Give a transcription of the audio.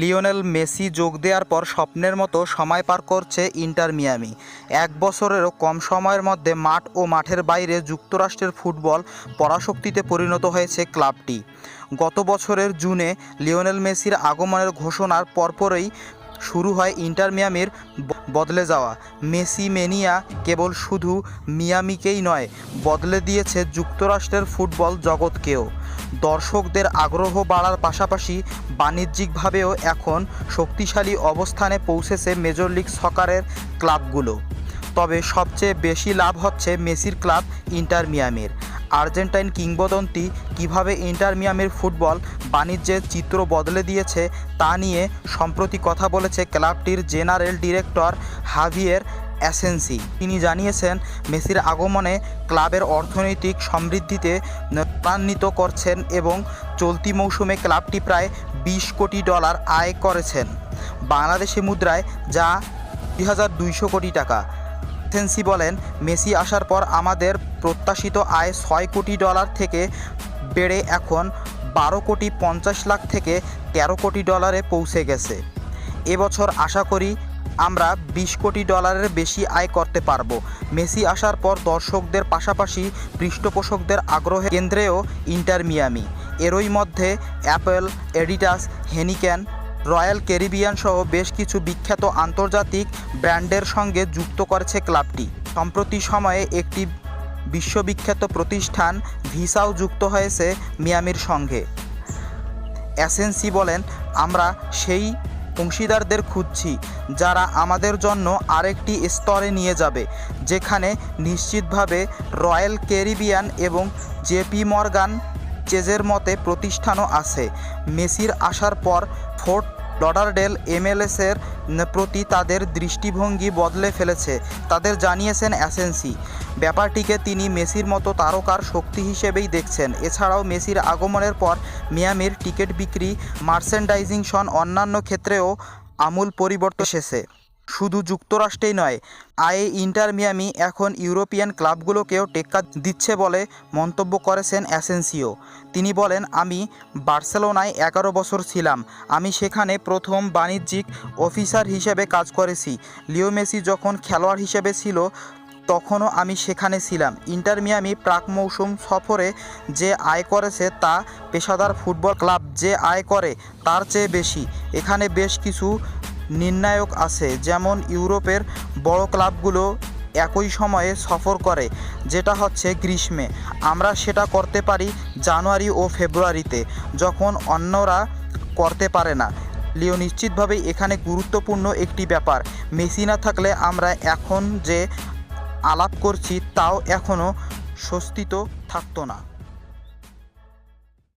Lionel Messi যোগ দেওয়ার পর স্বপ্নের মতো সময় পার করছে ইন্টার মিয়ামি। এক বছরেরও কম সময়ের মধ্যে মাঠ ও মাঠের বাইরে যুক্তরাষ্ট্রের ফুটবল পরাশক্তিতে পরিণত হয়েছে ক্লাবটি। গত বছরের জুনে লিওনেল মেসির আগমনের ঘোষণার পরপরই শুরু হয় ইন্টার মিয়ামির বদলে যাওয়া। মেসি মেনিয়া কেবল শুধু মিয়ামিকেই নয়, বদলে দিয়েছে যুক্তরাষ্ট্রের ফুটবল জগৎকেও। দর্শকদের আগ্রহ বাড়ার পাশাপাশি বাণিজ্যিকভাবেও এখন শক্তিশালী অবস্থানে পৌঁছেছে মেজর লিগ সকারের ক্লাবগুলো। তবে সবচেয়ে বেশি লাভ হচ্ছে মেসির ক্লাব ইন্টার মিয়ামির। আর্জেন্টাইন কিংবদন্তি কীভাবে ইন্টার মিয়ামির ফুটবল বাণিজ্যের চিত্র বদলে দিয়েছে তা নিয়ে সম্প্রতি কথা বলেছে ক্লাবটির জেনারেল ডিরেক্টর হাভিয়ের অ্যাসেন্সি। তিনি জানিয়েছেন, মেসির আগমনে ক্লাবের অর্থনৈতিক সমৃদ্ধিতে ত্বরান্বিত করছেন এবং চলতি মৌসুমে ক্লাবটি প্রায় বিশ কোটি ডলার আয় করেছেন। বাংলাদেশি মুদ্রায় যা দুই হাজার দুইশো কোটি টাকা। অ্যাসেন্সি বলেন, মেসি আসার পর আমাদের প্রত্যাশিত আয় ছয় কোটি ডলার থেকে বেড়ে এখন বারো কোটি পঞ্চাশ লাখ থেকে তেরো কোটি ডলারে পৌঁছে গেছে। এবছর আশা করি আমরা বিশ কোটি ডলারের বেশি আয় করতে পারব। মেসি আসার পর দর্শকদের পাশাপাশি পৃষ্ঠপোষকদের আগ্রহের কেন্দ্রেও ইন্টার মিয়ামি। এরই মধ্যে Apple Adidas Heineken Royal Caribbean সহ বেশ কিছু বিখ্যাত আন্তর্জাতিক ব্র্যান্ডের সঙ্গে যুক্ত করেছে ক্লাবটি। সম্প্রতি সময়ে একটি বিশ্ববিখ্যাত প্রতিষ্ঠান ভিসাও যুক্ত হয়েছে মিয়ামির সঙ্গে। অ্যাসেন্সি বলেন, আমরা সেই অংশীদারদের খুঁজছি যারা আমাদের জন্য আরেকটি স্তরে নিয়ে যাবে, যেখানে নিশ্চিতভাবে রয়্যাল ক্যারিবিয়ান এবং জেপি মর্গান চেজের মতে প্রতিষ্ঠানও আছে। মেসির আসার পর ফোর্ট লডারডেল এমএলএসের প্রতি তাদের দৃষ্টিভঙ্গি বদলে ফেলেছে, তাদের জানিয়েছেন অ্যাসেন্সি ব্যাপারটিকে তিনি মেসির মতো তারকার শক্তি হিসেবেই দেখছেন। এছাড়াও মেসির আগমনের পর মিয়ামির টিকিট বিক্রি, মার্চেন্ডাইজিং সন অন্যান্য ক্ষেত্রেও আমূল পরিবর্তন এসেছে। শুধু যুক্তরাষ্ট্রেই নয় আয়ে ইন্টার মিয়ামি এখন ইউরোপিয়ান ক্লাবগুলোকেও টেক্কা দিচ্ছে বলে মন্তব্য করেছেন অ্যাসেন্সিও। তিনি বলেন, আমি বার্সেলোনায় এগারো বছর ছিলাম। আমি সেখানে প্রথম বাণিজ্যিক অফিসার হিসেবে কাজ করেছি। লিও মেসি যখন খেলোয়াড় হিসেবে ছিল, তখনও আমি সেখানে ছিলাম। ইন্টার মিয়ামি প্রাক মৌসুম সফরে যে আয় করেছে তা পেশাদার ফুটবল ক্লাব যে আয় করে, তার চেয়ে বেশি। এখানে বেশ কিছু নির্ণায়ক আছে, যেমন ইউরোপের বড় ক্লাবগুলো একই সময়ে সফর করে, যেটা হচ্ছে গ্রীষ্মে। আমরা সেটা করতে পারি জানুয়ারি ও ফেব্রুয়ারিতে, যখন অন্যরা করতে পারে না। লিও নিশ্চিতভাবেই এখানে গুরুত্বপূর্ণ একটি ব্যাপার। মেসি না থাকলে আমরা এখন যে আলাপ করছি, তাও এখনও স্বস্তিত থাকতো না।